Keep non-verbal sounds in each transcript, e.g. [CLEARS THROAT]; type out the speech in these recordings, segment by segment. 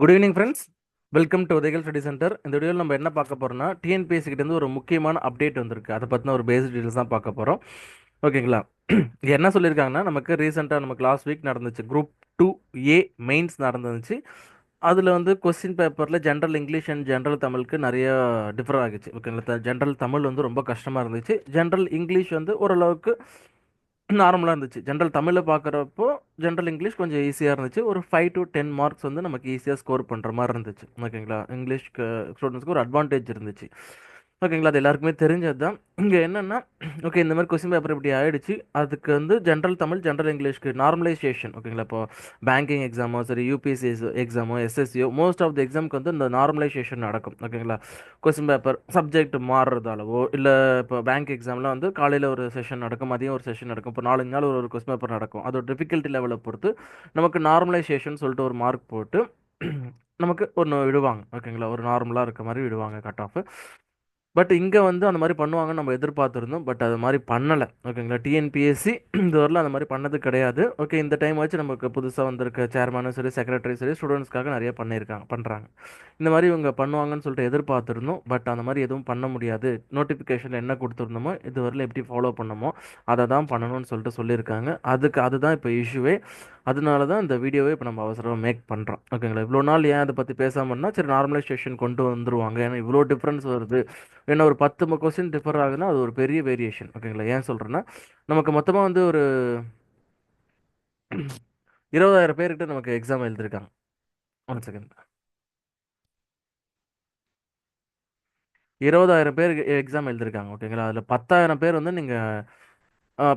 Good evening friends welcome to Udayakal study centre இந்த வீடியோவில் நம்ம என்ன பார்க்க போகிறோம்னா டிஎன்பிஎஸ்சி கிட்டேருந்து ஒரு முக்கியமான அப்டேட் வந்திருக்கு. அதை பற்றின ஒரு பேசிக் டீட்டெயில்ஸ் தான் பார்க்க போகிறோம் ஓகேங்களா என்ன சொல்லியிருக்காங்கன்னா நமக்கு ரீசெண்டாக நமக்கு லாஸ்ட் வீக் நடந்துச்சு. குரூப் டூ ஏ மெயின்ஸ் நடந்துச்சு. அதில் வந்து கொஸ்டின் பேப்பரில் ஜென்ரல் இங்கிலீஷ் அண்ட் ஜென்ரல் தமிழுக்கு நிறைய டிஃபர் ஆகிச்சு. ஓகேங்களா ஜென்ரல் தமிழ் வந்து ரொம்ப கஷ்டமாக இருந்துச்சு. ஜென்ரல் இங்கிலீஷ் வந்து ஓரளவுக்கு நார்மலாக இருந்துச்சு. ஜென்ரல் தமிழில் பார்க்குறப்போ ஜென்ரல் இங்கிலீஷ் கொஞ்சம் ஈஸியாக இருந்துச்சு. ஒரு ஃபைவ் டு டென் மார்க்ஸ் வந்து நமக்கு ஈஸியாக ஸ்கோர் பண்ணுற மாதிரி இருந்துச்சு. ஓகேங்களா இங்கிலீஷ்க்கு ஸ்டூடெண்ட்ஸ்க்கு ஒரு அட்வான்டேஜ் இருந்துச்சு. ஓகேங்களா? அது எல்லாருக்குமே தெரிஞ்சது தான் இங்கே என்னென்னா ஓகே இந்த மாதிரி கொஸ்டின் பேப்பர் இப்படி ஆகிடுச்சு அதுக்கு வந்து ஜென்ரல் தமிழ் ஜென்ரல் இங்கிலீஷ்க்கு நார்மலைசேஷன் ஓகேங்களா? இப்போ பேங்கிங் எக்ஸாமோ சரி யூபிஎஸ்சி எக்ஸாமோ எஸ்எஸ்சியோ மோஸ்ட் ஆஃப் த எக்ஸாமுக்கு வந்து இந்த நார்மலைசேஷன் நடக்கும் ஓகேங்களா? கொஸ்டின் பேப்பர் சப்ஜெக்ட் மாறுறதாலவோ இல்லை இப்போ பேங்க் எக்ஸாமில் வந்து காலையில் ஒரு செஷன் நடக்கும் மதியம் ஒரு செஷன் நடக்கும் இப்போ நாலஞ்சு நாள் ஒரு ஒரு கொஸ்டின் பேப்பர் நடக்கும். அதோட டிஃபிகல்ட்டி லெவலை பொறுத்து நமக்கு நார்மலைசேஷன் சொல்லிட்டு ஒரு மார்க் போட்டு நமக்கு ஒன்று விடுவாங்க ஓகேங்களா? ஒரு நார்மலாக இருக்க மாதிரி விடுவாங்க கட் ஆஃப் பட் இங்கே வந்து அந்த மாதிரி பண்ணுவாங்கன்னு நம்ம எதிர்பார்த்துருந்தோம். பட் அது மாதிரி பண்ணலை. ஓகேங்களா? டிஎன்பிஎஸ்சி இந்த வரல அந்த மாதிரி பண்ணது கிடையாது. ஓகே இந்த டைம் வச்சு நமக்கு புதுசாக வந்திருக்க சேர்மனும் சரி செக்ரட்டரி சரி ஸ்டூடெண்ட்ஸ்க்காக நிறைய பண்ணியிருக்காங்க பண்ணுறாங்க இந்த மாதிரி இவங்க பண்ணுவாங்கன்னு சொல்லிட்டு எதிர்பார்த்துருந்தோம். பட் அந்த மாதிரி எதுவும் பண்ண முடியாது. நோட்டிஃபிகேஷனில் என்ன கொடுத்துருந்தோமோ இது வரல எப்படி ஃபாலோ பண்ணமோ அதை தான் பண்ணணும்னு சொல்லிட்டு சொல்லியிருக்காங்க. அதுக்கு அதுதான் இப்போ இஷ்யூவே அதனால தான் இந்த வீடியோவே இப்போ நம்ம அவசரமாக மேக் பண்ணுறோம் ஓகேங்களா இவ்வளோ நாள் ஏன் அதை பற்றி பேசாமன்னா சரி நார்மலைசேஷன் கொண்டு வந்துருவாங்க. ஏன்னா இவ்வளோ டிஃப்ரென்ஸ் வருது. ஏன்னா ஒரு பத்து கொஸ்டின் டிஃபர் ஆகுதுன்னா அது ஒரு பெரிய வேரியேஷன் ஓகேங்களா ஏன் சொல்கிறேன்னா நமக்கு மொத்தமாக வந்து ஒரு இருபதாயிரம் பேர்கிட்ட நமக்கு எக்ஸாம் எழுதிருக்காங்க. ஒன் செகண்ட் இருபதாயிரம் பேர் எக்ஸாம் எழுதியிருக்காங்க ஓகேங்களா அதில் பத்தாயிரம் பேர் வந்து நீங்கள்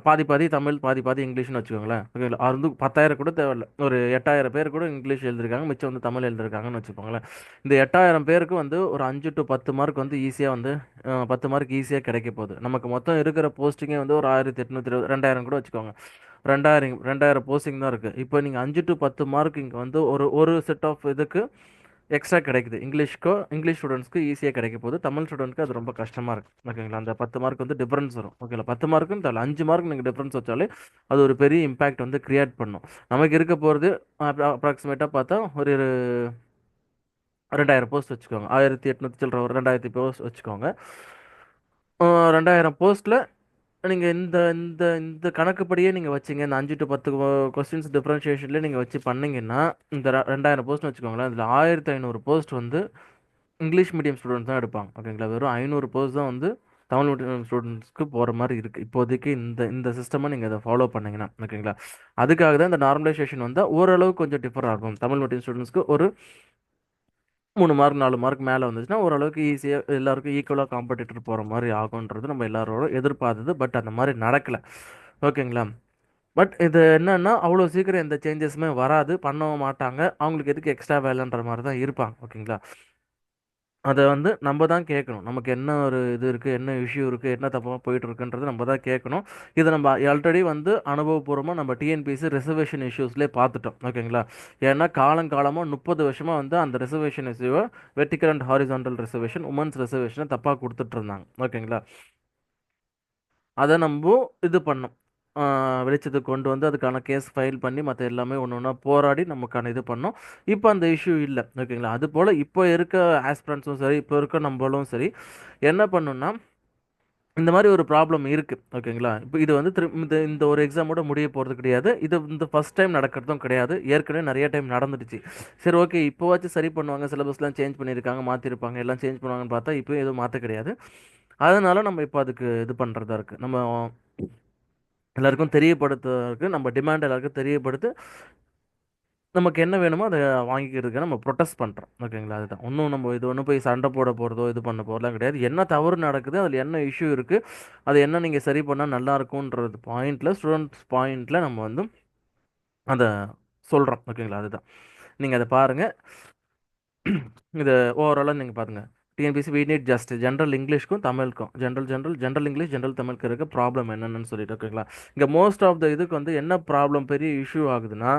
பாதி பாதி தமிழ் பாதி பாதி இங்கிலீஷ்னு வச்சுக்கோங்களேன். ஓகேங்களா அது வந்து பத்தாயிரம் கூட தேவையில்ல. ஒரு எட்டாயிரம் பேர் கூட இங்கிலீஷ் எழுதிருக்காங்க. மிச்சம் வந்து தமிழ் எழுதிருக்காங்கன்னு வச்சுக்கோங்களேன். இந்த எட்டாயிரம் பேருக்கு வந்து ஒரு அஞ்சு டு பத்து மார்க் வந்து ஈஸியாக வந்து பத்து மார்க் ஈஸியாக கிடைக்க போகுது. நமக்கு மொத்தம் இருக்கிற போஸ்டிங்கே வந்து ஒரு ஆயிரத்தி எட்நூற்றி இருபது ரெண்டாயிரம் கூட வச்சுக்கோங்க. ரெண்டாயிரம் ரெண்டாயிரம் போஸ்டிங் தான் இருக்குது இப்போ நீங்கள் அஞ்சு டு பத்து மார்க் இங்கே வந்து ஒரு ஒரு செட் ஆஃப் இதுக்கு எக்ஸ்ட்ரா கிடைக்குது. இங்கிலீஷ்க்கோ இங்கிலீஷ் ஸ்டூடெண்ட்ஸ்க்கு ஈஸியாக கிடைக்க போகுது. தமிழ் ஸ்டூடெண்ட்க்கு அது ரொம்ப கஷ்டமாக இருக்குது ஓகேங்களா? அந்த பத்து மார்க் வந்து டிஃப்ரென்ஸ் வரும். ஓகேங்களா? பத்து மார்க்குன்னு தெரியல அஞ்சு மார்க் நீங்கள் டிஃப்ரென்ஸ் வச்சாலே அது ஒரு பெரிய இம்பேக்ட் வந்து க்ரியேட் பண்ணும். நமக்கு இருக்க போகிறது அப்ராக்சிமேட்டாக பார்த்தா ஒரு ரெண்டாயிரம் போஸ்ட் வச்சுக்கோங்க. ஆயிரத்தி எட்நூற்றி சில்லற ஒரு ரெண்டாயிரத்தி போஸ்ட் வச்சுக்கோங்க. ரெண்டாயிரம் போஸ்ட்டில் நீங்கள் இந்த இந்த இந்த கணக்குப்படியே நீங்கள் வச்சிங்க இந்த அஞ்சு டு பத்து கொஸ்டின்ஸ் டிஃப்ரென்ஷியேஷன்லேயே நீங்கள் வச்சு பண்ணிங்கன்னா இந்த ரெண்டாயிரம் போஸ்ட் வச்சுக்கோங்களேன் அதில் ஆயிரத்தி ஐநூறு போஸ்ட் வந்து இங்கிலீஷ் மீடியம் ஸ்டூடெண்ட்ஸ் தான் எடுப்பாங்க. ஓகேங்களா வெறும் ஐநூறு போஸ்ட் தான் வந்து தமிழ் மீடியம் ஸ்டூடெண்ட்ஸ்க்கு போகிற மாதிரி இருக்குது இப்போதைக்கு இந்த இந்த சிஸ்டமை நீங்கள் அதை ஃபாலோ பண்ணிங்கன்னா. ஓகேங்களா அதுக்காக தான் இந்த நார்மலைசேஷன் வந்தால் ஓரளவு கொஞ்சம் டிஃபர் ஆகும். தமிழ் மீடியம் ஸ்டூடெண்ட்ஸ்க்கு ஒரு மூணு மார்க் நாலு மார்க் மேலே வந்துச்சுன்னா ஓரளவுக்கு ஈஸியாக எல்லாருக்கும் ஈக்குவலாக காம்படிட்டர் போகிற மாதிரி ஆகுன்றது நம்ம எல்லாரோட எதிர்பார்த்தது. பட் அந்த மாதிரி நடக்கலை. ஓகேங்களா? பட் இது என்னன்னா அவ்வளோ சீக்கிரம் எந்த சேஞ்சஸுமே வராது. பண்ணவும் மாட்டாங்க. அவங்களுக்கு எதுக்கு எக்ஸ்ட்ரா வேலைன்ற மாதிரி தான் இருப்பாங்க. ஓகேங்களா? அதை வந்து நம்ம தான் கேட்கணும் நமக்கு என்ன ஒரு இது இருக்குது என்ன இஷ்யூ இருக்குது என்ன தப்பாக போயிட்டு இருக்குன்றது நம்ம தான் கேட்கணும் இதை நம்ம ஆல்ரெடி வந்து அனுபவபூர்வமாக நம்ம டிஎன்பிசி ரிசர்வேஷன் இஷ்யூஸ்லேயே பார்த்துட்டோம் ஓகேங்களா? ஏன்னா காலங்காலமாக முப்பது வருஷமாக வந்து அந்த ரிசர்வேஷன் இஷ்யூவை vertical and horizontal reservation women's ரிசர்வேஷனை தப்பாக கொடுத்துட்டு இருந்தாங்க ஓகேங்களா? அதை நம்ம இது பண்ணோம். வெளிச்சத்துக்கு கொண்டு வந்து அதுக்கான கேஸ் ஃபைல் பண்ணி மற்ற எல்லாமே ஒன்று ஒன்றா போராடி நமக்கான இது பண்ணோம். இப்போ அந்த இஷ்யூ இல்லை. ஓகேங்களா? அது போல் இப்போ இருக்க ஆஸ்பிரண்ட்ஸும் சரி இப்போ இருக்க நம்மளும் சரி என்ன பண்ணுன்னா இந்த மாதிரி ஒரு ப்ராப்ளம் இருக்குது ஓகேங்களா? இப்போ இது வந்து திரு இந்த இந்த ஒரு எக்ஸாமோட முடிய போகிறது கிடையாது. இது இந்த ஃபஸ்ட் டைம் நடக்கிறதும் கிடையாது. ஏற்கனவே நிறைய டைம் நடந்துடுச்சு. சரி ஓகே. இப்போவாச்சும் சரி பண்ணுவாங்க. சிலபஸ்லாம் சேஞ்ச் பண்ணியிருக்காங்க மாற்றிருப்பாங்க எல்லாம் சேஞ்ச் பண்ணுவாங்கன்னு பார்த்தா இப்போ எதுவும் மாற்ற கிடையாது. அதனால் நம்ம இப்போ அதுக்கு இது பண்ணுறதா இருக்குது நம்ம எல்லாருக்கும் தெரியப்படுத்துறதுக்கு நம்ம டிமாண்ட் எல்லாருக்கும் தெரியப்படுத்து நமக்கு என்ன வேணுமோ அதை வாங்கிக்கிறதுக்கு நம்ம ப்ரொட்டஸ்ட் பண்ணுறோம் ஓகேங்களா? அதுதான். ஒன்றும் நம்ம இது ஒன்றும் போய் சண்டை போட போகிறதோ இது பண்ண போகிறதுலாம் கிடையாது. என்ன தவறு நடக்குது அதில் என்ன இஷ்யூ இருக்குது அது என்ன நீங்கள் சரி பண்ணால் நல்லா இருக்கும்ன்றது பாயிண்டில் ஸ்டூடெண்ட்ஸ் பாயிண்டில் நம்ம வந்து அதை சொல்கிறோம் ஓகேங்களா? அதுதான். நீங்கள் அதை பாருங்கள் இதை ஓவராலாக நீங்கள் பாருங்கள் TNPSC we need just general இங்கிலீஷ்க்கும் தமிழுக்கும் general general general English general தமிழுக்கு இருக்க ப்ராப்ளம் என்னென்னு சொல்லிட்டு ஓகேங்களா இங்கே மோஸ்ட் ஆஃப் த இதுக்கு வந்து என்ன ப்ராப்ளம் பெரிய இஷ்யூ ஆகுதுன்னா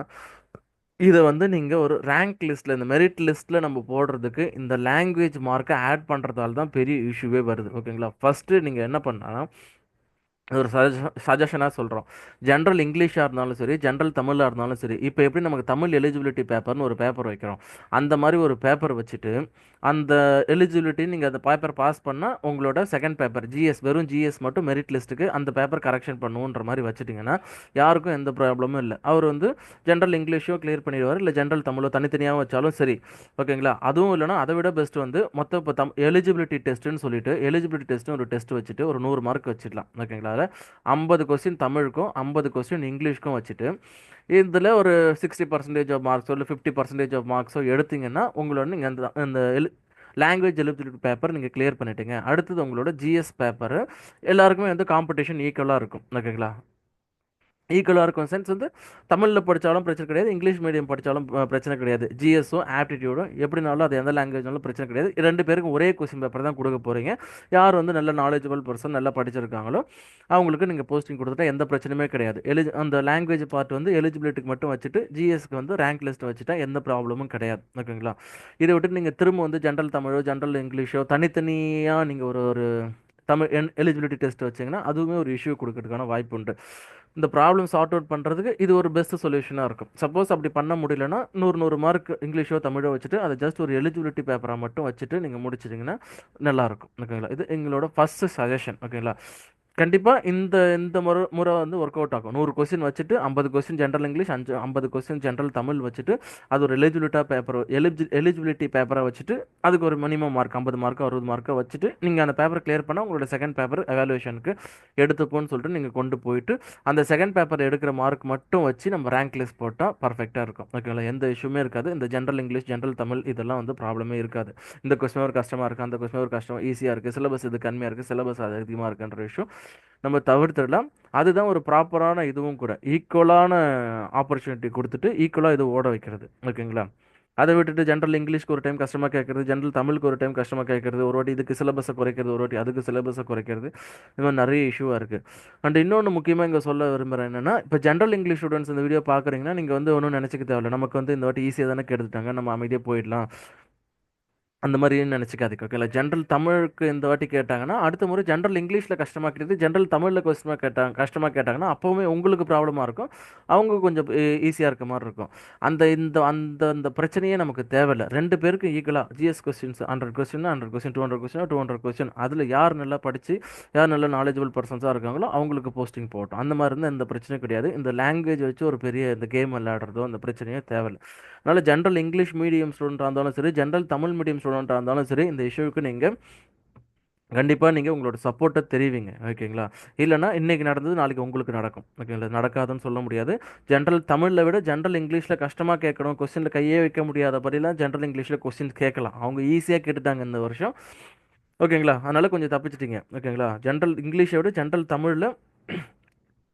இதை வந்து நீங்கள் ஒரு ரேங்க் லிஸ்ட்டில் இந்த மெரிட் லிஸ்ட்டில் நம்ம போடுறதுக்கு இந்த லாங்குவேஜ் மார்க்கை ஆட் பண்ணுறதால தான் பெரிய இஷ்யூவே வருது ஓகேங்களா ஃபஸ்ட்டு நீங்கள் என்ன பண்ணால் ஒரு சஜ சஜஷனாக சொல்கிறோம் ஜென்ரல் இங்கிலீஷாக இருந்தாலும் சரி ஜென்ரல் தமிழாக இருந்தாலும் சரி இப்போ எப்படி நமக்கு தமிழ் எலிஜிபிலிட்டி பேப்பர்னு ஒரு பேப்பர் வைக்கிறோம். அந்த மாதிரி ஒரு பேப்பர் வச்சுட்டு அந்த எலிஜிபிலிட்டி நீங்கள் அந்த பேப்பர் பாஸ் பண்ணால் உங்களோட செகண்ட் பேப்பர் ஜிஎஸ் வெறும் ஜிஎஸ் மட்டும் மெரிட் லிஸ்ட்டுக்கு அந்த பேப்பர் கரெக்ஷன் பண்ணுன்ற மாதிரி வச்சுட்டிங்கன்னா யாருக்கும் எந்த ப்ராப்ளமும் இல்லை. அவர் வந்து ஜென்ரல் இங்கிலீஷோ கிளியர் பண்ணிடுவார் இல்லை ஜென்ரல் தமிழோ தனித்தனியாக வச்சாலும் சரி. ஓகேங்களா? அதுவும் இல்லைனா அதை விட பெஸ்ட் வந்து மொத்தம் இப்போ தம் எலிஜிபிலிட்டி டெஸ்ட்டுன்னு சொல்லிட்டு எலிஜிபிலிட்டி டெஸ்ட்னு ஒரு டெஸ்ட் வச்சுட்டு ஒரு நூறு மார்க் வச்சிடலாம். ஓகேங்களா? அதில் ஐம்பது கொஸ்டின் தமிழுக்கும் ஐம்பது கொஸ்டின் இங்கிலீஷ்க்கும் வச்சுட்டு இதில் ஒரு சிக்ஸ்டி பர்சன்டேஜ் ஆஃப் மார்க்ஸோ இல்லை ஃபிஃப்டி பர்சன்டேஜ் ஆஃப் மார்க்ஸோ எடுத்தீங்கன்னா உங்களோட நீங்கள் அந்த அந்த எலி லாங்குவேஜ் எலிஜிபிலிட்டி பேப்பர் நீங்கள் கிளியர் பண்ணிட்டீங்க. அடுத்தது உங்களோட ஜிஎஸ் பேப்பர் எல்லாருக்குமே வந்து காம்படிஷன் ஈக்குவலாக இருக்கும். ஓகேங்களா ஈக்குவலாக இருக்கும் சென்ஸ் வந்து தமிழில் படித்தாலும் பிரச்சனை கிடையாது இங்கிலீஷ் மீடியம் படித்தாலும் பிரச்சனை கிடையாது. ஜிஎஸும் ஆப்டிடியூடும் எப்படினாலும் அது எந்த லாங்குவேஜ்னாலும் பிரச்சனை கிடையாது. ரெண்டு பேருக்கும் ஒரே கொஸ்டின் பேப்பர் தான் கொடுக்க போகிறீங்க யார் வந்து நல்ல நாலேஜபிள் பர்சன் நல்லா படிச்சிருக்காங்களோ அவங்களுக்கு நீங்கள் போஸ்டிங் கொடுத்துட்டா எந்த பிரச்சனையுமே கிடையாது. எலிஜி அந்த லாங்குவேஜ் பார்ட் வந்து எலிஜிபிலிட்டிக்கு மட்டும் வச்சுட்டு ஜிஎஸ்க்கு வந்து ரேங்க் லிஸ்ட் வச்சுட்டா எந்த ப்ராப்ளமும் கிடையாது. ஓகேங்களா? இதை விட்டு நீங்கள் திரும்ப வந்து ஜென்ரல் தமிழோ ஜென்ரல் இங்கிலீஷோ தனித்தனியாக நீங்கள் ஒரு ஒரு தமிழ் என் எலிஜிபிலிட்டி டெஸ்ட் வச்சிங்கன்னா அதுவுமே ஒரு இஷ்யூ கொடுக்கறதுக்கான வாய்ப்பு உண்டு. இந்த ப்ராப்ளம் சார்ட் அவுட் பண்ணுறதுக்கு இது ஒரு பெஸ்ட் சொல்யூஷனாக இருக்கும். சப்போஸ் அப்படி பண்ண முடியலன்னா நூறு நூறு மார்க் இங்கிலீஷோ தமிழோ வச்சுட்டு அதை ஜஸ்ட் ஒரு எலிஜிபிலிட்டி பேப்பராக மட்டும் வச்சுட்டு நீங்கள் முடிச்சிட்டிங்கன்னா நல்லாயிருக்கும் ஓகேங்களா இது எங்களோட ஃபஸ்ட்டு சஜஷன் ஓகேங்களா கண்டிப்பாக இந்த இந்த முறை முறை வந்து ஒர்க் அவுட் ஆகும். நூறு கொஸ்டின் வச்சுட்டு ஐம்பது கொஸ்டின் ஜென்ரல் இங்கிலீஷ் அஞ்சு ஐம்பது கொஸ்டின் ஜென்ரல் தமிழ் வச்சுட்டு அது ஒரு எலிஜிபிலிட்டாக பேப்பர் எலிஜி எலிஜிபிலிட்டி பேப்பரை வச்சுட்டு அதுக்கு ஒரு மினிமம் மார்க் ஐம்பது மார்க் அறுபது மார்க்கை வச்சுட்டு நீங்கள் அந்த பேப்பர் கிளியர் பண்ணால் உங்களோட செகண்ட் பேப்பர் எவாலுவேஷனுக்கு எடுத்துப்போன்னு சொல்லிட்டு நீங்கள் கொண்டு போயிட்டு அந்த செகண்ட் பேப்பர் எடுக்கிற மார்க் மட்டும் வச்சு நம்ம ரேங்க் லிஸ்ட் போட்டால் பர்ஃபெக்டாக இருக்கும். ஓகேங்களா எந்த இஷ்யூமே இருக்காது. இந்த ஜென்ரல் இங்கிலீஷ் ஜென்ரல் தமிழ் இதெல்லாம் வந்து ப்ராப்ளமே இருக்காது. இந்த கொஸ்டின் ஒரு கஷ்டமாக இருக்குது அந்த கொஸ்டின் ஒரு கஷ்டம் ஈஸியாக இருக்குது சிலபஸ் இது கம்மியாக இருக்குது சிலபஸ் அது அதிகமாக இருக்குன்ற இஷ்யூ நம்ம தவிர்த்துடலாம். அதுதான் ஒரு ப்ராப்பரான இதுவும் கூட. ஈக்குவலான ஆப்பர்ச்சுனிட்டி கொடுத்துட்டு ஈக்குவலாக இது ஓட வைக்கிறது. ஓகேங்களா? அதை விட்டுட்டு ஜென்ரல் இங்கிலீஷ்க்கு ஒரு டைம் கஷ்டமாக கேட்குறது ஜென்ரல் தமிழுக்கு ஒரு டைம் கஷ்டமாக கேட்குறது ஒரு வாட்டி இதுக்கு சிலபஸை குறைக்கிறது ஒரு வாட்டி அதுக்கு சிலபஸை குறைக்கிறது. இது மாதிரி நிறைய இஷ்யூவாக இருக்குது அண்ட் இன்னொன்று முக்கியமாக இங்கே சொல்ல விரும்புகிறேன் என்னென்னா இப்போ ஜென்ரல் இங்கிலீஷ் ஸ்டூடெண்ட்ஸ் இந்த வீடியோ பார்க்குறீங்கன்னா நீங்கள் வந்து ஒன்றும் நினச்சிக்க தேவையில்ல. நமக்கு வந்து இந்த வாட்டி ஈஸியாக தானே கெடுத்துட்டாங்க. நம்ம அமைதியாக போயிடலாம். அந்த மாதிரின்னு நினச்சிக்காதீங்க. ஓகேங்களா? ஜென்ரல் தமிழுக்கு இந்த வாட்டி கேட்டாங்கன்னா அடுத்த முறை ஜென்ரல் இங்கிலீஷில் கஷ்டமாக கேட்டது ஜென்ரல் தமிழில் கொஸ்டமாக கேட்டாங்க கஷ்டமாக கேட்டாங்கன்னா அப்போவுமே உங்களுக்கு ப்ராப்ளமாக இருக்கும். அவங்க கொஞ்சம் ஈஸியாக இருக்க மாதிரி இருக்கும். அந்த இந்த அந்த அந்த பிரச்சனையே நமக்கு தேவையில்லை. ரெண்டு பேருக்கும் ஈக்குவலாக GS questions hundred question hundred question two hundred question two hundred question அதில் யார் நல்லா படித்து யார் நல்ல நாலேஜபிள் பர்சன்ஸாக இருக்காங்களோ அவங்களுக்கு போஸ்டிங் போட்டோம் அந்த மாதிரி இருந்தால் எந்த பிரச்சனையும் கிடையாது. இந்த லாங்குவேஜ் வச்சு ஒரு பெரிய இந்த கேம் விளையாடுறதோ அந்த பிரச்சனையே தேவையில்லை. அதனால் ஜென்ரல் இங்கிலீஷ் மீடியம் ஸ்டூடெண்ட்டாக இருந்தாலும் சரி ஜென்ரல் தமிழ் மீடியம் ஸ்டூடெண்ட்டாக இருந்தாலும் சரி இந்த இஷ்யூவுக்கு நீங்கள் கண்டிப்பாக நீங்கள் உங்களோட சப்போர்ட்டை தெரிவிங்க. ஓகேங்களா இல்லைனா இன்றைக்கி நடந்தது நாளைக்கு உங்களுக்கு நடக்கும். ஓகேங்களா நடக்காதுன்னு சொல்ல முடியாது. ஜென்ரல் தமிழில் விட ஜென்ரல் இங்கிலீஷில் கஷ்டமாக கேட்கணும். கொஸ்டினில் கையே வைக்க முடியாத படிலாம் ஜென்ரல் இங்கிலீஷில் கொஸ்டின்ஸ் கேட்கலாம். அவங்க ஈஸியாக கேட்டுட்டாங்க இந்த வருஷம். ஓகேங்களா அதனால் கொஞ்சம் தப்பிச்சிட்டிங்க. ஓகேங்களா ஜென்ரல் இங்கிலீஷை விட ஜென்ரல் தமிழில்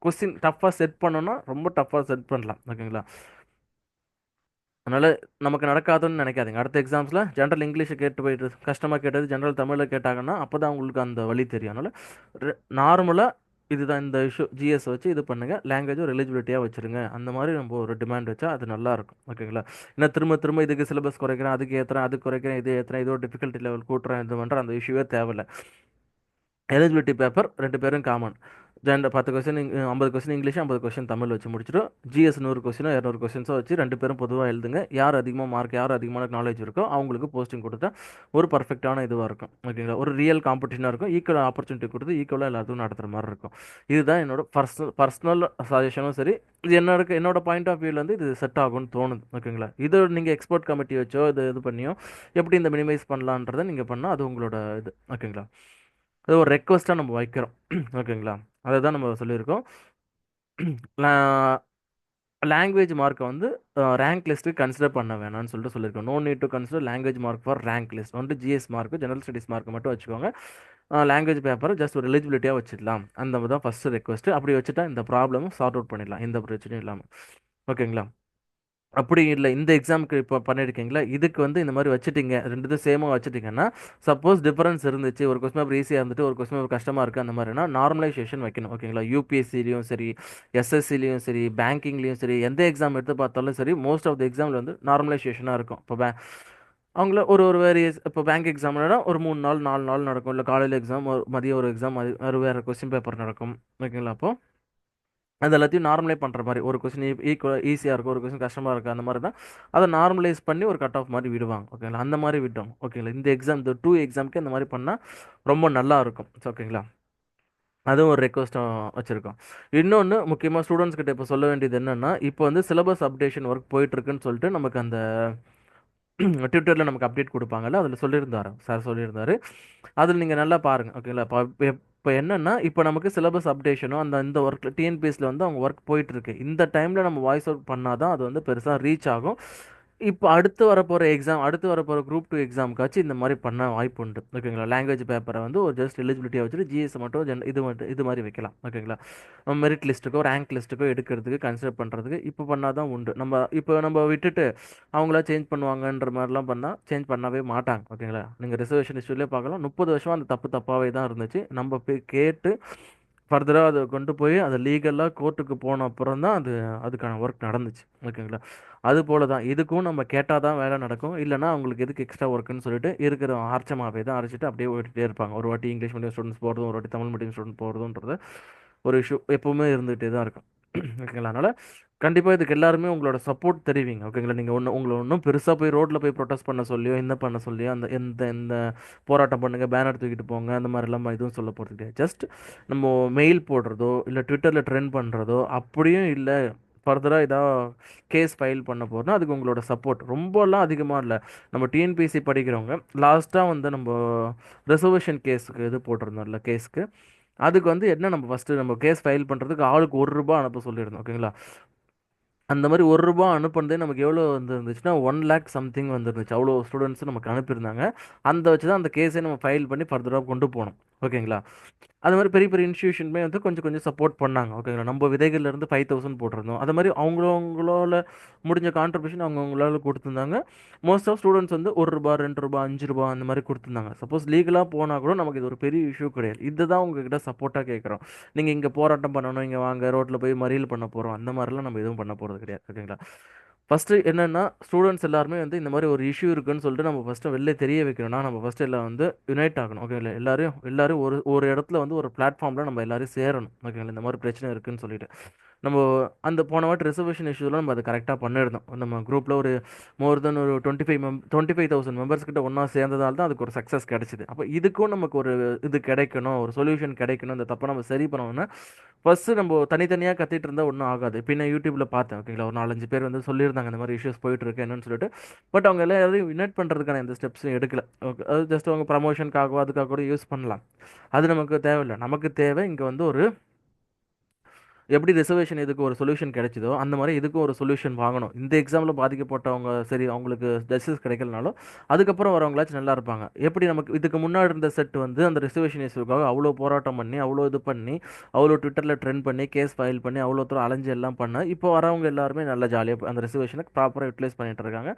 கொஸ்டின் டஃப்பாக செட் பண்ணோன்னா ரொம்ப டஃப்பாக செட் பண்ணலாம். ஓகேங்களா அதனால் நமக்கு நடக்காதுன்னு நினைக்காதீங்க. அடுத்த எக்ஸாம்ஸில் ஜென்ரல் இங்கிலீஷை கேட்டு போயிட்டு கஷ்டமாக கேட்டது ஜென்ரல் தமிழில் கேட்டாங்கன்னா அப்போ தான் உங்களுக்கு அந்த வழி தெரியும். அதனால் நார்மலாக இதுதான் இந்த இஷ்யூ ஜிஎஸ் வச்சு இது பண்ணுங்கள் லாங்குவேஜும் ஒரு எலிஜிபிலிட்டியாக வச்சுருங்க. அந்த மாதிரி நம்ம ஒரு டிமாண்ட் வச்சா அது நல்லாயிருக்கும் ஓகேங்களா? ஏன்னா திரும்ப திரும்ப இதுக்கு சிலபஸ் குறைக்கிறேன் அதுக்கு ஏற்றுறேன் அது குறைக்கிறேன் இது ஏற்றுறேன் இதோ டிஃபிகல்ட்டி லெவல் கூட்டுறேன் இது பண்ணுறேன் அந்த இஷ்யூவே தேவையில்லை. எலிஜிபிலிட்டி பேப்பர் ரெண்டு பேரும் காமன் தென் பத்து கொஸ்டின் ஐம்பது கொஸ்டின் இங்கிலீஷ் ஐம்பது கொஸ்டின் தமிழ் வச்சு முடிச்சிடும் ஜிஎஸ் நூறு கொஸ்டினோ இரநூறு கொஸ்டின்ஸோ வச்சு ரெண்டு பேரும் பொதுவாக எழுதுங்க. யார் அதிகமாக மார்க் யார் அதிகமான நாலேஜ் இருக்கோ அவங்களுக்கு போஸ்டிங் கொடுத்தா ஒரு பர்ஃபெக்டான இதுவாக இருக்கும். ஓகேங்களா ஒரு ரியல் காம்படிஷனாக இருக்கும். ஈக்குவல் ஆப்பர்ச்சுனிட்டி கொடுத்து ஈக்குவலாக எல்லாத்துக்கும் நடத்துகிற மாதிரி இருக்கும். இதுதான் என்னோட பர்சனல் பர்சனல் சஜஷனும் சரி. இது என்னோட என்னோட பாயிண்ட் ஆஃப் வியூலேருந்து இது செட் ஆகும்னு தோணுது. ஓகேங்களா இது நீங்கள் எக்ஸ்போர்ட் கமிட்டி வச்சோ இது இது பண்ணியோ எப்படி இந்த மினிமைஸ் பண்ணலான்றதை நீங்கள் பண்ணால் அது உங்களோட இது. ஓகேங்களா அது ஒரு ரெக்வஸ்ட்டாக நம்ம வைக்கிறோம். [CLEARS THROAT] ஓகேங்களா? அதை தான் நம்ம சொல்லியிருக்கோம். [CLEARS THROAT] லாங்குவேஜ் மார்க்கை வந்து ரேங்க் லிஸ்ட்டு கன்சிடர் பண்ண வேணாம்னு சொல்லிட்டு சொல்லியிருக்கோம். No need to consider language mark for rank list வந்து ஜிஎஸ் மார்க்கு ஜெனரல் ஸ்டடிஸ் மார்க் மட்டும் வச்சுக்கோங்க. லாங்குவேஜ் பேப்பரை ஜஸ்ட் ஒரு எலிஜிபிலிட்டியாக வச்சிடலாம் அந்த தான் ஃபஸ்ட்டு ரெக்வஸ்ட்டு அப்படி வச்சுட்டா இந்த ப்ராப்ளமும் சார்ட் அவுட் பண்ணிடலாம். எந்த பிரச்சனையும் இல்லாமல் ஓகேங்களா? அப்படி இல்லை. இந்த எக்ஸாமுக்கு இப்போ பண்ணியிருக்கீங்களா இதுக்கு வந்து இந்த மாதிரி வச்சுட்டீங்க. ரெண்டு சேமாக வச்சுட்டிங்கன்னா சப்போஸ் டிஃபரன்ஸ் இருந்துச்சு. ஒரு கொஸ்டின் பேப்பர் ஈஸியாக இருந்துட்டு ஒரு கொஸ்டின் பேப்பர் கஷ்டமாக இருக்குது அந்த மாதிரினா நார்மலைசேஷன் வைக்கணும். ஓகேங்களா யூபிஎஸ்சிலையும் சரி எஸ்எஸ்சிலையும் சரி பேங்கிங்லேயும் சரி எந்த எக்ஸாம் எடுத்து பார்த்தாலும் சரி மோஸ்ட் ஆஃப் த எக்ஸாமில் வந்து நார்மலைசேஷனாக இருக்கும். இப்போ பே அவங்கள ஒரு ஒரு வேரியஸ் இப்போ பேங்க் எக்ஸாம்னா ஒரு மூணு நாள் நாலு நாள் நடக்கும். இல்லை காலையில் எக்ஸாம் ஒரு மதியம் ஒரு எக்ஸாம் அது வேறு வேறு கொஸ்டின் பேப்பர் நடக்கும். ஓகேங்களா அப்போ அது எல்லாத்தையும் நார்மலே பண்ணுற மாதிரி. ஒரு கொஸ்டின் ஈக்குவல் ஈஸியாக இருக்கும். ஒரு கொஸ்டின் கஷ்டமாக இருக்குது அந்த மாதிரி தான் அதை நார்மலைஸ் பண்ணி ஒரு கட் ஆஃப் மாதிரி விடுவாங்க. ஓகேங்களா அந்த மாதிரி விட்டோம். ஓகேங்களா இந்த எக்ஸாம் இந்த டூ எக்ஸாமுக்கு இந்த மாதிரி பண்ணால் ரொம்ப நல்லா இருக்கும். ஓகேங்களா அதுவும் ஒரு ரெக்வஸ்ட்டும் வச்சுருக்கோம். இன்னொன்று முக்கியமாக ஸ்டூடெண்ட்ஸ் கிட்ட இப்போ சொல்ல வேண்டியது என்னென்னா இப்போ வந்து சிலபஸ் அப்டேஷன் ஒர்க் போயிட்டுருக்குன்னு சொல்லிட்டு நமக்கு அந்த [CLEARS THROAT] ட்விட்டரில் நமக்கு அப்டேட் கொடுப்பாங்கல்ல? அதில் சொல்லியிருந்தாரு. சார் சொல்லியிருந்தாரு. அதில் நீங்கள் நல்லா பாருங்கள் ஓகேங்களா இப்போ என்னென்னா இப்போ நமக்கு சிலபஸ் அப்டேஷனோ அந்த இந்த ஒர்க்கில் டிஎன்பிஎஸ்சில் வந்து அவங்க ஒர்க் போயிட்டுருக்கு. இந்த டைமில் நம்ம வாய்ஸ் அவுட் பண்ணால் தான் அது வந்து பெருசாக ரீச் ஆகும். இப்போ அடுத்து வரப்போகிற எக்ஸாம் அடுத்து வரப்போகிற குரூப் டூ எக்ஸாமுக்காச்சும் இந்த மாதிரி பண்ண வாய்ப்பு உண்டு ஓகேங்களா லாங்குவேஜ் பேப்பரை வந்து ஒரு ஜஸ்ட் எலிஜிபிலிட்டியாக வச்சுட்டு ஜிஎஸ் மட்டும் ஜென் இது மட்டும் இது மாதிரி வைக்கலாம். ஓகேங்களா? மெரிட் லிஸ்ட்டுக்கோ ரேங்க் லிஸ்ட்டுக்கோ எடுக்கிறதுக்கு கன்சிடர் பண்ணுறதுக்கு இப்போ பண்ணால் தான் உண்டு. நம்ம இப்போ நம்ம விட்டுட்டு அவங்களா சேஞ்ச் பண்ணுவாங்கன்ற மாதிரிலாம் பண்ணால் சேஞ்ச் பண்ணவே மாட்டாங்க. ஓகேங்களா? நீங்கள் ரிசர்வேஷன் இஷ்யூலேயே பார்க்கலாம். முப்பது வருஷம் அந்த தப்பு தப்பாகவே தான் இருந்துச்சு. நம்ம போய் கேட்டு ஃபர்தராக அதை கொண்டு போய் அதை லீகலாக கோர்ட்டுக்கு போன அப்புறம் தான் அது அதுக்கான ஒர்க் நடந்துச்சு. ஓகேங்களா? அது போல தான். இதுக்கும் நம்ம கேட்டால் தான் வேலை நடக்கும். இல்லைனா அவங்களுக்கு எதுக்கு எக்ஸ்ட்ரா ஒர்க்குன்னு சொல்லிட்டு இருக்கிற ஆர்ச்சமாகவே தான் அரைச்சிட்டு அப்படியே ஓட்டிகிட்டே இருப்பாங்க. ஒரு வாட்டி இங்கிலீஷ் மீடியம் ஸ்டூடெண்ட்ஸ் போகிறதும் ஒரு வாட்டி தமிழ் மீடியம் ஸ்டூடெண்ட் போகிறதுன்றது ஒரு இஷ்யூ எப்போவுமே இருந்துகிட்டே தான் இருக்கும். ஓகேங்களா? அதனால் கண்டிப்பாக இதுக்கு எல்லாருமே உங்களோட சப்போர்ட் தெரிவிங்க. ஓகேங்களா? நீங்கள் ஒன்று உங்களை ஒன்றும் பெருசாக போய் ரோட்டில் போய் ப்ரொட்டஸ்ட் பண்ண சொல்லியோ என்ன பண்ண சொல்லியோ அந்த எந்த எந்த போராட்டம் பண்ணுங்கள் பேனர் தூக்கிட்டு போங்க அந்த மாதிரிலாம் எதுவும் சொல்ல போகிறது கிடையாது. ஜஸ்ட் நம்ம மெயில் போடுறதோ இல்லை ட்விட்டரில் ட்ரெண்ட் பண்ணுறதோ அப்படியும் இல்லை ஃபர்தராக ஏதாவது கேஸ் ஃபைல் பண்ண போகிறோம்னா அதுக்கு உங்களோட சப்போர்ட் ரொம்பலாம் அதிகமாக இல்லை. நம்ம டிஎன்பிசி படிக்கிறவங்க லாஸ்ட்டாக வந்து நம்ம ரிசர்வேஷன் கேஸுக்கு இது போட்டிருந்தோம்ல கேஸ்க்கு அதுக்கு வந்து என்ன நம்ம ஃபஸ்ட்டு நம்ம கேஸ் ஃபைல் பண்ணுறதுக்கு ஆளுக்கு ஒரு ரூபா அனுப்ப சொல்லியிருந்தோம் ஓகேங்களா அந்த மாதிரி ஒரு ரூபா அனுப்புனதே நமக்கு எவ்வளோ வந்துருந்துச்சுன்னா ஒன் லேக் சம்திங் வந்துருந்துச்சு. அவ்வளோ ஸ்டூடெண்ட்ஸ் நமக்கு அனுப்பியிருந்தாங்க. அந்த வச்சு தான் அந்த கேஸை நம்ம ஃபைல் பண்ணி ஃபர்தராக கொண்டு போகணும் ஓகேங்களா அது மாதிரி பெரிய பெரிய இன்ஸ்டியூஷனுமே வந்து கொஞ்சம் கொஞ்சம் சப்போர்ட் பண்ணாங்க. ஓகேங்களா நம்ம விதைகள்லேருந்து ஃபைவ் தௌசண்ட் போட்டிருந்தோம். அது மாதிரி அவங்களவங்களால முடிஞ்ச கான்ட்ரிபியூஷன் அவங்கவுங்களால கொடுத்துருந்தாங்க. மோஸ்ட் ஆஃப் ஸ்டூடெண்ட்ஸ் வந்து ஒரு ரூபா ரெண்டு ரூபா அஞ்சு ரூபா அந்த மாதிரி கொடுத்துருந்தாங்க. சப்போஸ் லீகலாக போனால் கூட நமக்கு இது ஒரு பெரிய இஷ்யூ கிடையாது. இதுதான் உங்ககிட்ட சப்போர்ட்டாக கேட்குறோம். நீங்கள் இங்கே போராட்டம் பண்ணணும் இங்கே வாங்க ரோட்டில் போய் மறியல் பண்ண போகிறோம் அந்த மாதிரிலாம் நம்ம எதுவும் பண்ண போகிறது கிடையாது. ஓகேங்களா ஃபஸ்ட்டு என்னென்னா ஸ்டூடெண்ட்ஸ் எல்லாருமே வந்து இந்த மாதிரி ஒரு இஷ்யூ இருக்குன்னு சொல்லிட்டு நம்ம ஃபஸ்ட்டு வெளில தெரிய வைக்கணும்னா நம்ம ஃபஸ்ட்டு எல்லாம் வந்து யுனைட் ஆகணும் ஓகேங்களா எல்லாரும் எல்லாரும் ஒரு ஒரு இடத்துல வந்து ஒரு பிளாட்ஃபார்மில் நம்ம எல்லாரும் சேரணும் ஓகேங்களா இந்த மாதிரி பிரச்சனை இருக்குன்னு சொல்லிட்டு. நம்ம அந்த போன வாட்டி ரிசர்வேஷன் இஷ்யூவில் நம்ம அதை கரெக்டாக பண்ணியிருந்தோம். நம்ம குரூப்பில் ஒரு மோர் தென் ஒரு twenty five mem twenty five thousand members கிட்ட ஒன்றா சேர்ந்ததால் தான் அதுக்கு ஒரு சக்ஸஸ் கிடச்சிது. அப்போ இதுக்கும் நமக்கு ஒரு இது கிடைக்கணும் ஒரு சொல்யூஷன் கிடைக்கணும். இந்த தப்பை நம்ம சரி பண்ணணும்னா ஃபஸ்ட்டு நம்ம தனித்தனியாக கத்திட்டு இருந்தால் ஒன்றும் ஆகாது. பின்ன யூடியூப்பில் பார்த்தேன். ஓகேங்களா ஒரு நாலஞ்சு பேர் வந்து சொல்லியிருந்தாங்க இந்த மாதிரி இஷ்யூஸ் போயிட்டு என்னன்னு சொல்லிட்டு. பட் அவங்க எல்லாம் எதையும் யுனைட் பண்ணுறதுக்கான எந்த ஸ்டெப்ஸும் எடுக்கல. ஓகே அது ஜஸ்ட் அவங்க ப்ரமோஷனுக்காகவோ அதுக்காக கூட யூஸ் பண்ணலாம். அது நமக்கு தேவையில்லை. நமக்கு தேவை இங்கே வந்து ஒரு எப்படி ரிசர்வேஷன் இதுக்கு ஒரு சொல்யூஷன் கிடைச்சதோ அந்த மாதிரி இதுக்கும் ஒரு சொல்யூஷன் வாங்கணும். இந்த எக்ஸாமில் பாதிக்கப்பட்டவங்க சரி அவங்களுக்கு ஜஸ்டிஸ் கிடைக்கலனாலும் அதுக்கப்புறம் வரவங்களாச்சும் நல்லா இருப்பாங்க. எப்படி நமக்கு இதுக்கு முன்னாடி இருந்த செட் வந்து அந்த ரிசர்வேஷன் இஷ்யூக்காக அவ்வளோ போராட்டம் பண்ணி அவ்வளோ இது பண்ணி அவ்வளோ ட்விட்டரில் ட்ரெண்ட் பண்ணி கேஸ் ஃபைல் பண்ணி அவ்வளோ தூரம் அலைஞ்சு எல்லாம் பண்ண இப்போ வரவங்க எல்லாருமே நல்லா ஜாலியாக அந்த ரிசர்வேஷனை ப்ராப்பராக யூட்டிலைஸ் பண்ணிட்டு இருக்காங்க.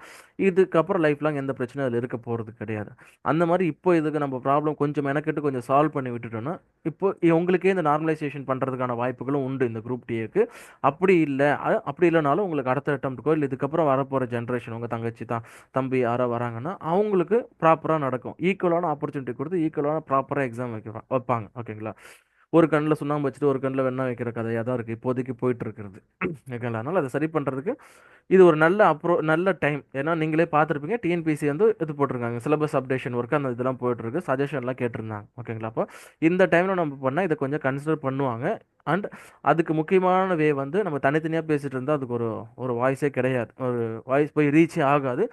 இதுக்கப்புறம் லைஃப் லாங் எந்த பிரச்சனையும் அதில் இருக்க போகிறது கிடையாது. அந்த மாதிரி இப்போ இதுக்கு நம்ம ப்ராப்ளம் கொஞ்சம் மெனக்கெட்டு கொஞ்சம் சால்வ் பண்ணி விட்டுட்டோம்னா இப்போ உங்களுக்கே இந்த நார்மலைசேஷன் பண்ணுறதுக்கான வாய்ப்புகளும் உண்டு இந்த குரூப் டிஏக்கு அப்படி இல்லை அப்படி இல்லைனாலும் உங்களுக்கு அடுத்த அட்டம்ப்ட்டுக்கோ இல்லை இதுக்கப்புறம் வரப்போகிற ஜென்ரேஷன் உங்கள் தங்கச்சி தான் தம்பி யாரோ வராங்கன்னா அவங்களுக்கு ப்ராப்பராக நடக்கும். ஈக்குவலான ஆப்பர்ச்சுனிட்டி கொடுத்து ஈக்குவலான ப்ராப்பராக எக்ஸாம் வைக்க வைப்பாங்க. ஓகேங்களா? ஒரு கண்ணில் சுண்ணாம்பு வச்சுட்டு ஒரு கண்ணில் வெண்ணெய் வைக்கிற கதையாக தான் இருக்குது இப்போதைக்கு போயிட்டு இருக்கிறது. ஓகேங்களா? அதனால் அதை சரி பண்ணுறதுக்கு இது ஒரு நல்ல அப்ரோ நல்ல டைம் ஏன்னா நீங்களே பார்த்துருப்பீங்க டிஎன்பிசி வந்து இது போட்டிருக்காங்க. சிலபஸ் அப்டேஷன் ஒர்க் அந்த இதெல்லாம் போயிட்டுருக்கு சஜஷன்லாம் கேட்டிருந்தாங்க. ஓகேங்களா? அப்போ இந்த டைமில் நம்ம பண்ணால் இதை கொஞ்சம் கன்சிடர் பண்ணுவாங்க. அண்ட் அதுக்கு முக்கியமான வே வந்து நம்ம தனித்தனியாக பேசிகிட்டு இருந்தால் அதுக்கு ஒரு ஒரு வாய்ஸே கிடையாது. ஒரு வாய்ஸ் போய் ரீச்சே ஆகாது.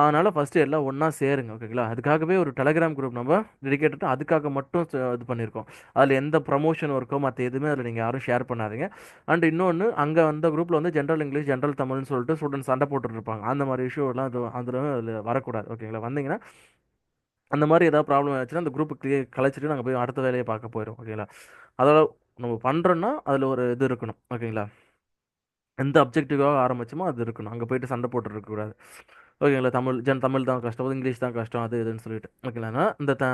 அதனால் ஃபஸ்ட்டு எல்லாம் ஒன்றா சேருங்க ஓகேங்களா அதுக்காகவே ஒரு டெலகிராம் குரூப் நம்ம டெடிக்கேட்டட் அதுக்காக மட்டும் இது பண்ணியிருக்கோம் அதில் எந்த ப்ரமோஷன் ஒர்க்கோ மற்ற எதுவுமே அதில் நீங்கள் யாரும் ஷேர் பண்ணாதீங்க. அண்ட் இன்னொன்று அங்கே அந்த குரூப்பில் வந்து ஜென்ரல் இங்கிலீஷ் ஜென்ரல் தமிழ்னு சொல்லிட்டு ஸ்டூடெண்ட்ஸ் சண்டை போட்டுருப்பாங்க அந்த மாதிரி இஷ்யூலாம் அது அதில் அதில் வரக்கூடாது ஓகேங்களா வந்தீங்கன்னா அந்த மாதிரி ஏதாவது ப்ராப்ளம் ஆச்சுன்னா அந்த குரூப்பு கிளியர் கலைச்சிட்டு நாங்கள் போய் அடுத்த வேலையை பார்க்க போயிடும் ஓகேங்களா அதோட நம்ம பண்ணுறோன்னா அதில் ஒரு இது இருக்கணும். ஓகேங்களா? எந்த அப்ஜெக்டிவாக ஆரம்பிச்சோமோ அது இருக்கணும். அங்கே போயிட்டு சண்டை போட்டு இருக்கக்கூடாது ஓகேங்களா? தமிழ் ஜன் தமிழ் தான் கஷ்டம். இங்கிலீஷ் தான் கஷ்டம். அது இதுன்னு சொல்லிட்டு. ஓகேங்களா? இந்த த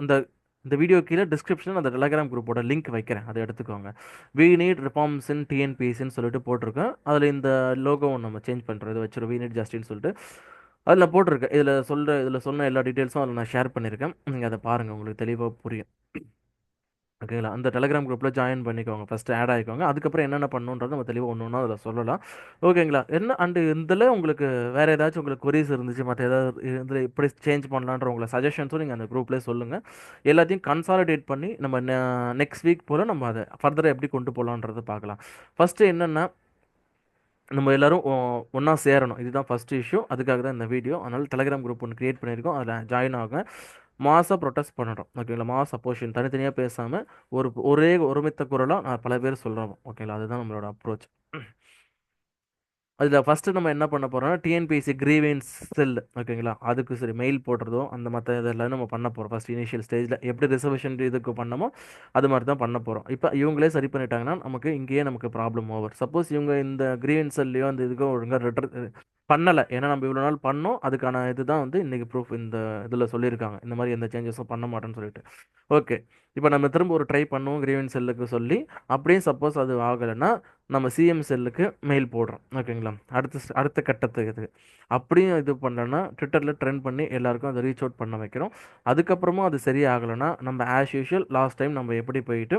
அந்த இந்த வீடியோ கீழே டிஸ்கிரிப்ஷன் அந்த டெலகிராம் குரூப்போட லிங்க் வைக்கிறேன். அதை எடுத்துக்கோங்க. வி நீட் ரிஃபார்ம்ஸ் இன் டிஎன்பிசின்னு சொல்லிட்டு போட்டிருக்கேன் அதில் இந்த லோகோவை நம்ம சேஞ்ச் பண்ணுறோம் இதை வச்சிரும் வி நீட் ஜஸ்டின்னு சொல்லிட்டு. அதில் போட்டிருக்கேன். இதில் சொல்கிற இதில் சொன்ன எல்லா டீட்டெயில்ஸும் அதில் நான் ஷேர் பண்ணியிருக்கேன். நீங்கள் அதை பாருங்கள் உங்களுக்கு தெளிவாக புரியும். ஓகேங்களா? அந்த டெலகிராம் குரூப்பில் ஜாயின் பண்ணிக்கோங்க. ஃபஸ்ட்டு ஆட் ஆகிக்கோங்க அதுக்கப்புறம் என்னென்ன பண்ணணுன்றது நம்ம தெளிவாக ஒன்று ஒன்றா அதில் சொல்லலாம். ஓகேங்களா? என்ன அண்டு இதில் உங்களுக்கு வேறு ஏதாச்சும் உங்களுக்கு கொரிஸ் இருந்துச்சு மற்ற ஏதாவது இதில் இப்படி சேஞ்ச் பண்ணலான்ற உங்களை சஜஷன்ஸும் நீங்கள் அந்த குரூப்லேயே சொல்லுங்கள் எல்லாத்தையும் கன்சாலிடேட் பண்ணி நம்ம நெக்ஸ்ட் வீக் போல் நம்ம அதை ஃபர்தராக எப்படி கொண்டு போகலான்றதை பார்க்கலாம். ஃபஸ்ட்டு என்னென்னா நம்ம எல்லாரும் ஒன்றா சேரணும். இதுதான் ஃபஸ்ட் இஷ்யூ அதுக்காக தான் இந்த வீடியோ அதனால் டெலகிராம் குரூப் ஒன்று க்ரியேட் பண்ணியிருக்கோம். அதில் ஜாயின் ஆகுங்க. மாசாக ப்ரொட்டஸ்ட் பண்ணுறோம் ஓகேங்களா மாஸ் அப்போஷன் தனித்தனியாக பேசாமல் ஒரு ஒரே ஒருமித்த குரலாக நான் பல பேர் சொல்கிறோம் ஓகேங்களா அதுதான் நம்மளோட அப்ரோச் அதில் ஃபஸ்ட்டு நம்ம என்ன பண்ண போகிறோம்னா டிஎன்பிஎஸ்சி கிரீவியன்ஸ் செல் ஓகேங்களா அதுக்கு சரி மெயில் போடுறதோ அந்த மற்ற இதெல்லாம் நம்ம பண்ண போகிறோம் ஃபஸ்ட் இனிஷியல் ஸ்டேஜில் எப்படி ரிசர்வேஷன் இதுக்கு பண்ணமோ அது மாதிரி தான் பண்ண போகிறோம் இப்போ இவங்களே சரி பண்ணிட்டாங்கன்னா நமக்கு இங்கேயே நமக்கு ப்ராப்ளம் ஓவர் சப்போஸ் இவங்க இந்த கிரீவியன்ஸ் செல்லையோ அந்த இதுக்கோ ஒழுங்காக ரிட்டர் பண்ணலை. ஏன்னா நம்ம இவ்வளோ நாள் பண்ணோம். அதுக்கான இதுதான் வந்து இன்றைக்கி ப்ரூஃப் இந்த இதில் சொல்லியிருக்காங்க. இந்த மாதிரி எந்த சேஞ்சஸும் பண்ண மாட்டேன்னு சொல்லிட்டு. ஓகே இப்போ நம்ம திரும்ப ஒரு ட்ரை பண்ணுவோம் கிரீவன் செல்லுக்கு சொல்லி அப்படியே சப்போஸ் அது ஆகலைன்னா நம்ம சிஎம் செல்லுக்கு மெயில் போடுறோம். ஓகேங்களா அடுத்த அடுத்த கட்டத்துக்கு இது. அப்படியும் இது பண்ணலன்னா ட்விட்டரில் ட்ரெண்ட் பண்ணி எல்லாருக்கும் அதை ரீச் அவுட் பண்ண வைக்கிறோம். அதுக்கப்புறமும் அது சரியாகலைன்னா நம்ம ஆஸ் யூஷுவல் லாஸ்ட் டைம் நம்ம எப்படி போயிட்டு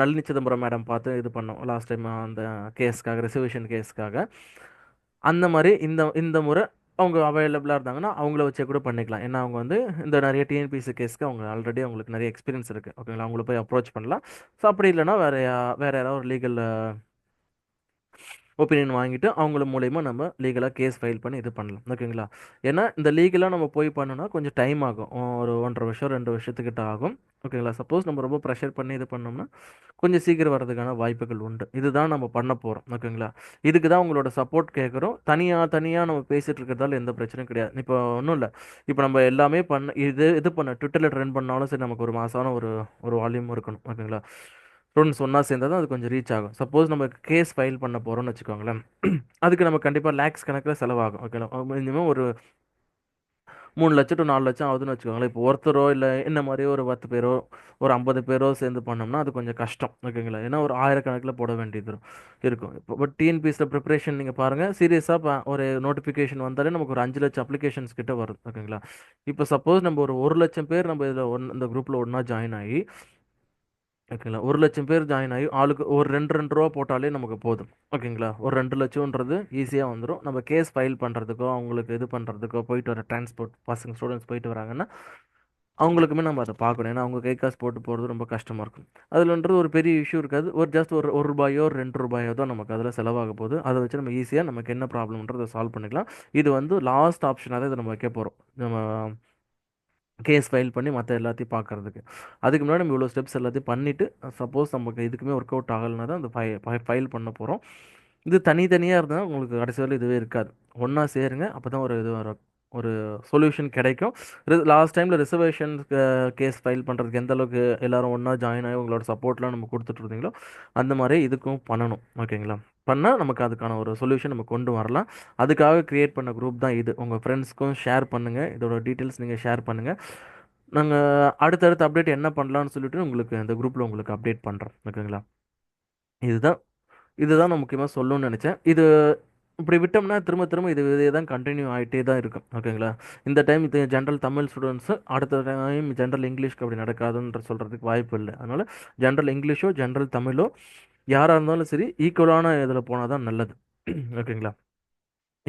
நளினி சிதம்பரம் மேடம் பார்த்து இது பண்ணோம். லாஸ்ட் டைம் அந்த கேஸ்க்காக ரிசர்வேஷன் கேஸ்க்காக அந்த மாதிரி இந்த இந்த முறை அவங்க அவைலபிளாக இருந்தாங்கன்னா அவங்கள வச்சே கூட பண்ணிக்கலாம். ஏன்னா அவங்க வந்து இந்த நிறைய டிஎன்பிசி கேஸ்க்கு அவங்க ஆல்ரெடி அவங்களுக்கு நிறைய எக்ஸ்பீரியன்ஸ் இருக்குது ஓகேங்களா அவங்கள போய் அப்ரோச் பண்ணலாம். ஸோ அப்படி இல்லைன்னா வேறு வேறு யாராவது ஒரு லீகல் ஒப்பீனியன் வாங்கிட்டு அவங்கள மூலயமா நம்ம லீகலாக கேஸ் ஃபைல் பண்ணி இது பண்ணலாம். ஓகேங்களா ஏன்னா இந்த லீகலாக நம்ம போய் பண்ணோன்னா கொஞ்சம் டைம் ஆகும். ஒரு ஒன்றரை வருஷம் ரெண்டு வருஷத்துக்கிட்ட ஆகும். ஓகேங்களா சப்போஸ் நம்ம ரொம்ப ப்ரெஷர் பண்ணி இது பண்ணோம்னா கொஞ்சம் சீக்கிரம் வரதுக்கான வாய்ப்புகள் உண்டு. இதுதான் நம்ம பண்ண போகிறோம் ஓகேங்களா இதுக்கு தான் உங்களோட சப்போர்ட் கேட்குறோம். தனியாக தனியாக நம்ம பேசிகிட்டு இருக்கிறதால எந்த பிரச்சனையும் கிடையாது. இப்போ ஒன்றும் இல்லை. இப்போ நம்ம எல்லாமே பண்ண இது இது பண்ண ட்விட்டரில் ட்ரெண்ட் பண்ணாலும் சரி நமக்கு ஒரு மாதமான ஒரு ஒரு வால்யூம் இருக்கணும். ஓகேங்களா ஸ்டூடெண்ட்ஸ் ஒன்றா சேர்ந்தால் தான் அது கொஞ்சம் ரீச் ஆகும். சப்போஸ் நம்ம கேஸ் ஃபைல் பண்ண போகிறோம்னு வச்சுக்கோங்களேன். அதுக்கு நம்ம கண்டிப்பாக லேக்ஸ் கணக்கில் செலவாகும். ஓகேங்களா மினிமம் ஒரு மூணு லட்சம் டு நாலு லட்சம் ஆகுதுன்னு வச்சுக்கோங்களேன். இப்போ ஒருத்தரோ இல்லை என்ன மாதிரி ஒரு பத்து பேரோ ஒரு ஐம்பது பேரோ சேர்ந்து பண்ணோம்னா அது கொஞ்சம் கஷ்டம். ஓகேங்களா? ஏன்னா ஒரு ஆயிரக்கணக்கில் போட வேண்டியது இருக்கும். இப்போ பட் டிஎன்பிஎஸ்சியில் ப்ரிப்பரேஷன் நீங்கள் பாருங்கள் சீரியஸாக ஒரு நோட்டிஃபிகேஷன் வந்தாலே நமக்கு ஒரு அஞ்சு லட்சம் அப்ளிகேஷன்ஸ் கிட்ட வரும். ஓகேங்களா? இப்போ சப்போஸ் நம்ம ஒரு ஒரு லட்சம் பேர் நம்ம இதில் ஒன் இந்த குரூப்பில் ஒன்றா ஜாயின் ஆகி ஓகேங்களா ஒரு லட்சம் பேர் ஜாயின் ஆகி ஆளுக்கு ஒரு ரெண்டு ரெண்டு ரூபா போட்டாலே நமக்கு போதும். ஓகேங்களா? ஒரு ரெண்டு லட்சம்ன்றது ஈஸியாக வந்துடும் நம்ம கேஸ் ஃபைல் பண்ணுறதுக்கோ அவங்களுக்கு இது பண்ணுறதுக்கோ போயிட்டு வர டிரான்ஸ்போர்ட் பசங்க ஸ்டூடெண்ட்ஸ் போயிட்டு வராங்கன்னா அவங்களுக்குமே நம்ம அதை பார்க்கணும். ஏன்னா அவங்க கை காசு போட்டு போகிறது ரொம்ப கஷ்டமாக இருக்கும். அதுலன்றது ஒரு பெரிய இஷ்யூ இருக்காது. ஒரு ஜஸ்ட் ஒரு ஒரு ரூபாயோ ரெண்டு ரூபாயோ தான் நமக்கு அதில் செலவாக போகுது. அதை வச்சு நம்ம ஈஸியாக நமக்கு என்ன ப்ராப்ளம்ன்றதை சால்வ் பண்ணிக்கலாம். இது வந்து லாஸ்ட் ஆப்ஷனாக தான் இதை நம்ம வைக்க போகிறோம் நம்ம கேஸ் ஃபைல் பண்ணி மற்ற எல்லாத்தையும் பார்க்குறதுக்கு அதுக்கு முன்னாடி நம்ம இவ்வளோ ஸ்டெப்ஸ் எல்லாத்தையும் பண்ணிவிட்டு சப்போஸ் நமக்கு இதுக்குமே ஒர்க் அவுட் ஆகலைன்னா தான் அந்த ஃபை ஃபைல் பண்ண போகிறோம் இது தனித்தனியாக இருந்தால் உங்களுக்கு கடைசி வரை இதுவே இருக்காது. ஒன்றா சேருங்க அப்போ தான் ஒரு இது வரும். ஒரு சொல்யூஷன் கிடைக்கும். லாஸ்ட் டைமில் ரிசர்வேஷன் கேஸ் ஃபைல் பண்ணுறதுக்கு எந்த அளவுக்கு எல்லோரும் ஒன்றா ஜாயின் ஆகி உங்களோட சப்போர்ட்லாம் நம்ம கொடுத்துட்டு இருந்தீங்களோ அந்த மாதிரி இதுக்கும் பண்ணணும். ஓகேங்களா பண்ணால் நமக்கு அதுக்கான ஒரு சொல்யூஷன் நம்ம கொண்டு வரலாம். அதுக்காக க்ரியேட் பண்ண குரூப் தான் இது. உங்கள் ஃப்ரெண்ட்ஸ்க்கும் ஷேர் பண்ணுங்கள் இதோட டீட்டெயில்ஸ் நீங்கள் ஷேர் பண்ணுங்கள் நாங்கள் அடுத்தடுத்த அப்டேட் என்ன பண்ணலான்னு சொல்லிட்டு உங்களுக்கு இந்த குரூப்பில் உங்களுக்கு அப்டேட் பண்ணுறோம் ஓகேங்களா இதுதான். இதுதான் நான் முக்கியமாக சொல்லணும்னு நினச்சேன். இது இப்படி விட்டோம்னா திரும்ப திரும்ப இது இதே தான் கண்டினியூ ஆகிட்டே தான் இருக்கும். ஓகேங்களா இந்த டைம் இது ஜென்ரல் தமிழ் ஸ்டூடெண்ட்ஸு அடுத்த டைம் ஜென்ரல் இங்கிலீஷ்க்கு அப்படி நடக்காதுன்ற சொல்கிறதுக்கு வாய்ப்பு இல்லை. அதனால் ஜென்ரல் இங்கிலீஷோ ஜென்ரல் தமிழோ யாராக இருந்தாலும் சரி ஈக்குவலான இதில் போனால் தான் நல்லது. ஓகேங்களா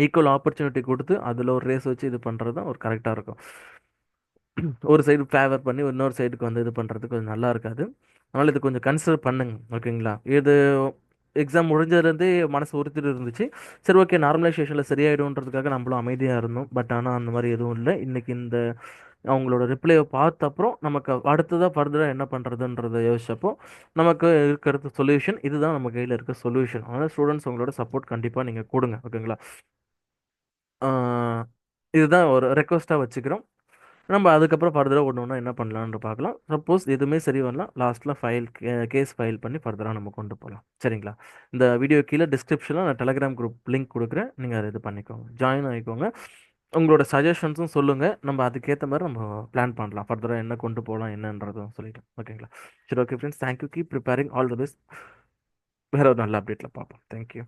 ஈக்குவல் ஆப்பர்ச்சுனிட்டி கொடுத்து அதில் ஒரு ரேஸ் வச்சு இது பண்ணுறது தான் ஒரு கரெக்டாக இருக்கும். ஒரு சைடு ஃபேவர் பண்ணி இன்னொரு சைடுக்கு வந்து இது பண்ணுறதுக்கு கொஞ்சம் நல்லா இருக்காது. அதனால் இது கொஞ்சம் கன்சிடர் பண்ணுங்க. ஓகேங்களா இது எக்ஸாம் முடிஞ்சதுலேருந்தே மனசு உறுத்திட்டு இருந்துச்சு. சரி ஓகே நார்மலைசேஷனில் சரியாயிடும்ன்றதுக்காக நம்மளும் அமைதியாக இருந்தோம். பட் ஆனால் அந்த மாதிரி எதுவும் இல்லை. இன்றைக்கி இந்த அவங்களோட ரிப்ளையை பார்த்த அப்புறம் நமக்கு அடுத்ததாக ஃபர்தராக என்ன பண்ணுறதுன்றத யோசிச்சப்போ நமக்கு இருக்கிறது சொல்யூஷன் இதுதான் நம்ம கையில் இருக்க சொல்யூஷன் அதனால் ஸ்டூடெண்ட்ஸ் உங்களோட சப்போர்ட் கண்டிப்பாக நீங்கள் கொடுங்க ஓகேங்களா இதுதான் ஒரு ரெக்வஸ்ட்டாக வச்சுக்கிறோம். நம்ம அதுக்கப்புறம் ஃபர்தராக ஒன்று ஒன்றா என்ன பண்ணலான்னு பார்க்கலாம் சப்போஸ் எதுவுமே சரி வரலாம் லாஸ்ட்டில் ஃபைல் கேஸ் ஃபைல் பண்ணி ஃபர்தராக நம்ம கொண்டு போகலாம் சரிங்களா? இந்த வீடியோ கீழே டிஸ்கிரிப்ஷனில் நான் டெலகிராம் குரூப் லிங்க் கொடுக்குறேன். நீங்கள் அதை இது பண்ணிக்கோங்க. ஜாயின் ஆகிக்கோங்க. உங்களோட சஜஷன்ஸும் சொல்லுங்கள் நம்ம அதுக்கேற்ற மாதிரி நம்ம பிளான் பண்ணலாம். ஃபர்தராக என்ன கொண்டு போகலாம் என்னன்றதும் சொல்லிட்டு. ஓகேங்களா சரி okay friends thank you keep preparing all the best வேறு ஒரு நல்ல அப்டேட்டில் பார்ப்போம். தேங்க்யூ